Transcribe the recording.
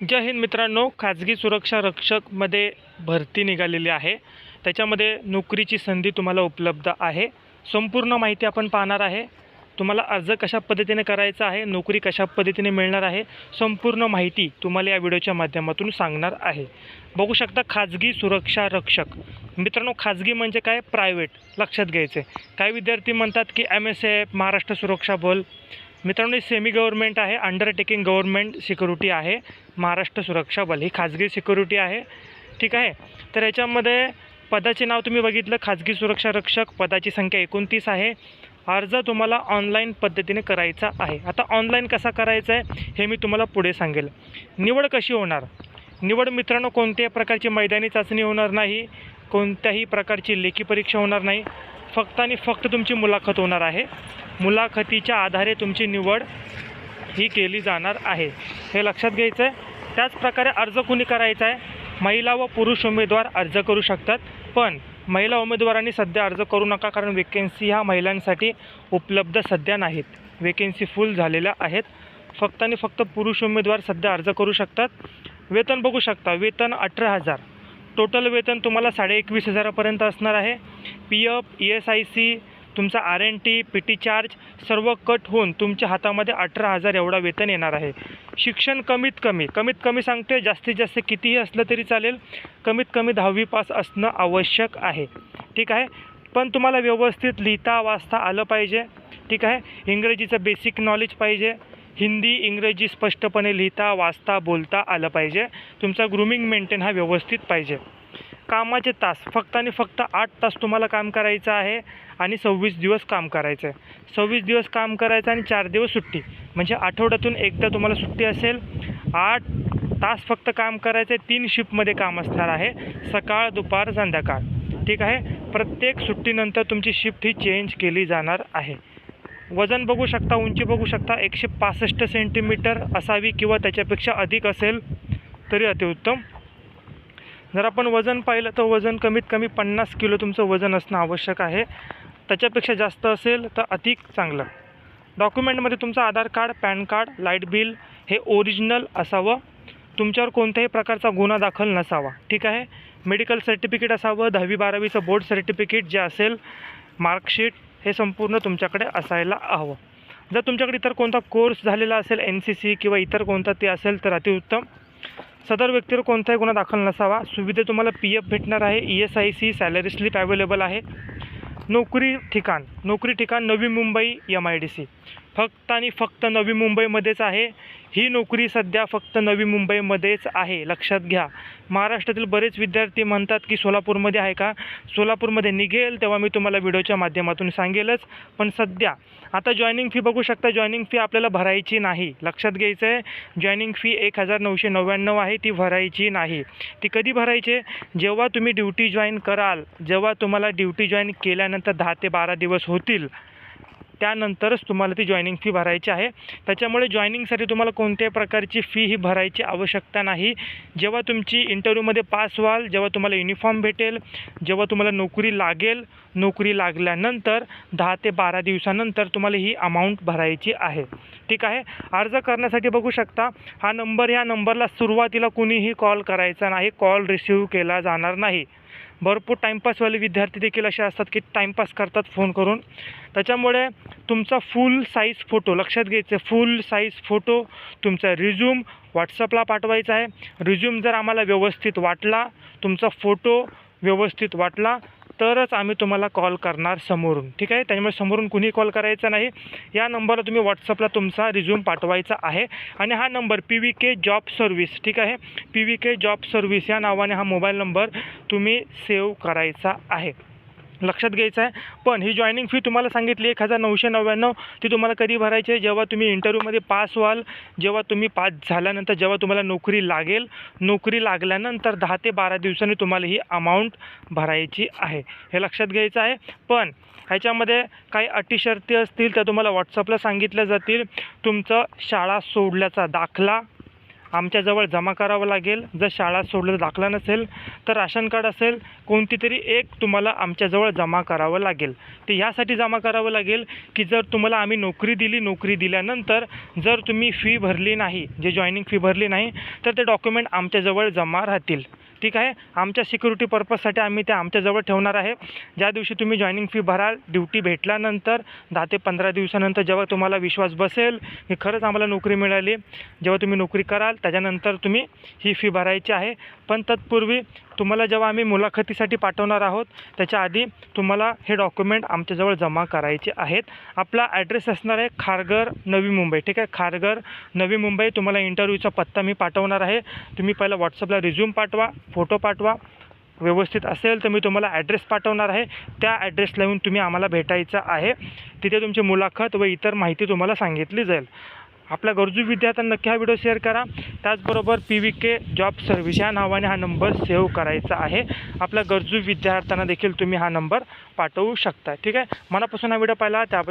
जय हिंद मित्रांनो खाजगी सुरक्षा रक्षकमध्ये भरती निघालेली आहे. त्याच्यामध्ये नोकरीची संधी तुम्हाला उपलब्ध आहे. संपूर्ण माहिती आपण पाहणार आहे. तुम्हाला अर्ज कशा पद्धतीने करायचा आहे नोकरी कशा पद्धतीने मिळणार आहे संपूर्ण माहिती तुम्हाला या व्हिडिओच्या माध्यमातून सांगणार आहे. बघू शकता खाजगी सुरक्षा रक्षक. मित्रांनो खाजगी म्हणजे काय? प्रायव्हेट लक्षात घ्यायचं आहे काही विद्यार्थी म्हणतात की एम एस एफ महाराष्ट्र सुरक्षा बल. मित्रांनो ही सेमी गव्हर्नमेंट आहे अंडरटेकिंग गव्हर्नमेंट सिक्युरिटी आहे महाराष्ट्र सुरक्षा बल ही खाजगी सिक्युरिटी आहे ठीक आहे? तर याच्यामध्ये पदाचे नाव तुम्ही बघितलं खाजगी सुरक्षा रक्षक पदाची संख्या एकोणतीस आहे. अर्ज तुम्हाला ऑनलाईन पद्धतीने करायचा आहे. आता ऑनलाईन कसा करायचा आहे हे मी तुम्हाला पुढे सांगेल. निवड कशी होणार? निवड मित्रांनो कोणत्याही प्रकारची मैदानी चाचणी होणार नाही कोणत्याही प्रकारची लेखी परीक्षा होणार नाही. फक्त आणि फक्त तुमची मुलाखत होणार आहे. मुलाखतीच्या आधारे तुमची निवड ही केली जाणार आहे. हे लक्षात घ्यायचं आहे त्याचप्रकारे अर्ज कुणी करायचा आहे? महिला व पुरुष उमेदवार अर्ज करू शकतात. पण महिला उमेदवारांनी सध्या अर्ज करू नका कारण वेकेन्सी ह्या महिलांसाठी उपलब्ध सध्या नाहीत. वेकेन्सी फुल झालेल्या आहेत. फक्त आणि फक्त पुरुष उमेदवार सध्या अर्ज करू शकतात. वेतन बघू शकता. वेतन अठरा हजार. टोटल वेतन तुम्हाला साडे एकवीस हजारापर्यंत असणार आहे. P F E S I C तुमचा R N T P T charge सर्व कट होऊन तुमच्या हातामध्ये अठरा हजार एवढा वेतन येणार आहे. शिक्षण कमीत कमी कमीत कमी सांगते जास्तीत जास्त कितीही असलं तरी चालेल कमीत कमी दहावी पास असणं आवश्यक आहे. ठीक आहे? पण तुम्हाला व्यवस्थित लिहिता वाचता आलं पाहिजे. ठीक आहे? इंग्रजीचं बेसिक नॉलेज पाहिजे. हिंदी इंग्रजी स्पष्टपणे लिहिता वाचता बोलता आलं पाहिजे. तुमचा ग्रुमिंग मेंटेन हा व्यवस्थित पाहिजे. कामाचे तास फक्त आणि फक्त आठ तास तुम्हाला काम करायचं आहे आणि सव्वीस दिवस काम करायचं आहे. सव्वीस दिवस काम करायचं आणि चार दिवस सुट्टी. म्हणजे आठवड्यातून एकदा तुम्हाला सुट्टी असेल. आठ तास फक्त काम करायचं आहे तीन शिफ्टमध्ये काम असणार आहे सकाळ दुपार संध्याकाळ. ठीक आहे? प्रत्येक सुट्टीनंतर तुमची शिफ्ट ही चेंज केली जाणार आहे. वजन बघू शकता उंची बघू शकता एकशे पासष्ट सेंटीमीटर असावी किंवा त्याच्यापेक्षा अधिक असेल तरी अतिउत्तम. जर आपण वजन पाहिलं तर वजन कमीत कमी पन्नास किलो तुमचं वजन असणं आवश्यक आहे. त्याच्यापेक्षा जास्त असेल तर अधिक चांगलं. डॉक्युमेंटमध्ये तुमचं Aadhaar card PAN card light bill हे ओरिजिनल असावं. तुमच्यावर कोणत्याही प्रकारचा गुन्हा दाखल नसावा. ठीक आहे? मेडिकल सर्टिफिकेट असावं दहावी बारावीचं बोर्ड सर्टिफिकेट जे असेल मार्कशीट हे संपूर्ण तुमच्याकडे असायला हवं. जर तुमच्याकडे इतर कोणता कोर्स झालेला असेल एन सी सी किंवा इतर कोणता ते असेल तर अतिउत्तम. सदर व्यक्तीवर कोणताही गुन्हा दाखल नसावा. सुविधा तुम्हाला पी एफ भेटणार आहे. E S I C salary slip available आहे. नोकरी ठिकाण. नोकरी ठिकाण Navi Mumbai M I D C फक्त आणि फक्त नवी मुंबईमध्येच आहे. ही नोकरी सध्या फक्त नवी मुंबईमध्येच आहे. लक्षात घ्या. महाराष्ट्रातील बरेच विद्यार्थी म्हणतात की सोलापूरमध्ये आहे का? सोलापूरमध्ये निघेल तेव्हा मी तुम्हाला व्हिडिओच्या माध्यमातून सांगेलच. पण सध्या आता जॉईनिंग फी बघू शकता. जॉईनिंग फी आपल्याला भरायची नाही. लक्षात घ्यायचं आहे जॉईनिंग फी एक हजार नऊशे नव्याण्णव आहे. ती भरायची नाही. ती कधी भरायची? जेव्हा तुम्ही ड्युटी जॉईन कराल जेव्हा तुम्हाला ड्युटी जॉईन केल्यानंतर दहा ते बारा दिवस होतील. त्यानंतरच तुम्हाला ती जॉईनिंग फी भरायची आहे. त्याच्यामुळे जॉईनिंगसाठी तुम्हाला कोणत्याही प्रकारची फी ही भरायची आवश्यकता नाही. जेव्हा तुमची इंटरव्ह्यूमध्ये पास व्हाल जेव्हा तुम्हाला युनिफॉर्म भेटेल जेव्हा तुम्हाला नोकरी लागेल नोकरी लागल्यानंतर दहा ते बारा दिवसानंतर तुम्हाला ही अमाऊंट भरायची आहे. ठीक आहे? अर्ज करण्यासाठी बघू शकता हा नंबर ह्या नंबरला सुरुवातीला कुणीही कॉल करायचा नाही कॉल रिसिव्ह केला जाणार नाही. भरपूर टाईमपासवाले विद्यार्थी देखील असे असतात की टाईमपास करतात फोन करून. त्याच्यामुळे तुमचा फुल साईज फोटो लक्षात घ्यायचं फुल साईज फोटो तुमचा रिझ्यूम व्हॉट्सअपला पाठवायचा आहे. रिझ्यूम जर आम्हाला व्यवस्थित वाटला तुमचा फोटो व्यवस्थित वाटला तरच आम्ही तुम्हाला कॉल करणार समोरून. ठीक आहे? त्याच्यामुळे समोरून कुणी कॉल करायचा नाही. या नंबरला तुम्ही व्हॉट्सअपला तुमचा रिझ्यूम पाठवायचा आहे. आणि हा number P V K job service ठीक आहे? P V K job service या नावाने हा मोबाईल नंबर तुम्ही सेव्ह करायचा आहे. लक्षात घ्यायचं आहे. पण ही जॉईनिंग फी तुम्हाला सांगितली एक हजार नऊशे नव्याण्णव. ती तुम्हाला कधी भरायची आहे? जेव्हा तुम्ही इंटरव्ह्यूमध्ये पास व्हाल जेव्हा तुम्ही पास झाल्यानंतर जेव्हा तुम्हाला नोकरी लागेल नोकरी लागल्यानंतर दहा ते बारा दिवसांनी तुम्हाला ही अमाऊंट भरायची आहे. हे लक्षात घ्यायचं आहे. पण ह्याच्यामध्ये काही अटी शर्ती असतील त्या तुम्हाला व्हॉट्सअपला सांगितल्या जातील. तुमचं शाळा सोडल्याचा दाखला आमच्याजवळ जमा करावं लागेल. जर शाळा सोडलं दाखला नसेल तर राशन कार्ड असेल कोणती तरी एक तुम्हाला आमच्याजवळ जमा करावं लागेल. ते ह्यासाठी जमा करावं लागेल की जर तुम्हाला आम्ही नोकरी दिली नोकरी दिल्यानंतर जर तुम्ही फी भरली नाही जे जॉईनिंग फी भरली नाही तर ते डॉक्युमेंट आमच्याजवळ जमा राहतील. ठीक आहे. आमच्या सिक्युरिटी पर्पजसाठी आम्ही ते आमच्याजवळ ठेवणार आहे. ज्या दिवशी तुम्ही जॉईनिंग फी भराल ड्युटी भेटल्यानंतर दहा ते पंधरा दिवसानंतर जेव्हा तुम्हाला विश्वास बसेल की खरंच आम्हाला नोकरी मिळाली जेव्हा तुम्ही नोकरी कराल त्याच्यानंतर तुम्ही ही फी भरायची आहे. पण तत्पूर्वी तुम्हाला जेव्हा आम्ही मुलाखतीसाठी पाठवणार आहोत त्याच्या आधी तुम्हाला हे डॉक्युमेंट आमच्याजवळ जमा करायचे आहेत. आपला ॲड्रेस असणार आहे खारघर नवी मुंबई. ठीक आहे? खारघर नवी मुंबई. तुम्हाला इंटरव्ह्यूचा पत्ता मी पाठवणार आहे. तुम्ही पहिला व्हॉट्सअपला रिझ्यूम पाठवा फोटो पाठवा. व्यवस्थित असेल तर मी तुम्हाला ॲड्रेस पाठवणार आहे. त्या ॲड्रेसला येऊन तुम्ही आम्हाला भेटायचं आहे. तिथे तुमची मुलाखत व इतर माहिती तुम्हाला सांगितली जाईल. आपल्या गरजू विद्यार्थ्यांना नक्की हा व्हिडिओ शेअर करा. त्याचबरोबर P V K job service या नावाने हा नंबर सेव्ह करायचा आहे. आपल्या गरजू विद्यार्थ्यांना देखील तुम्ही हा नंबर पाठवू शकता. ठीक आहे? मनापासून हा व्हिडिओ पाहिला त्याबद्दल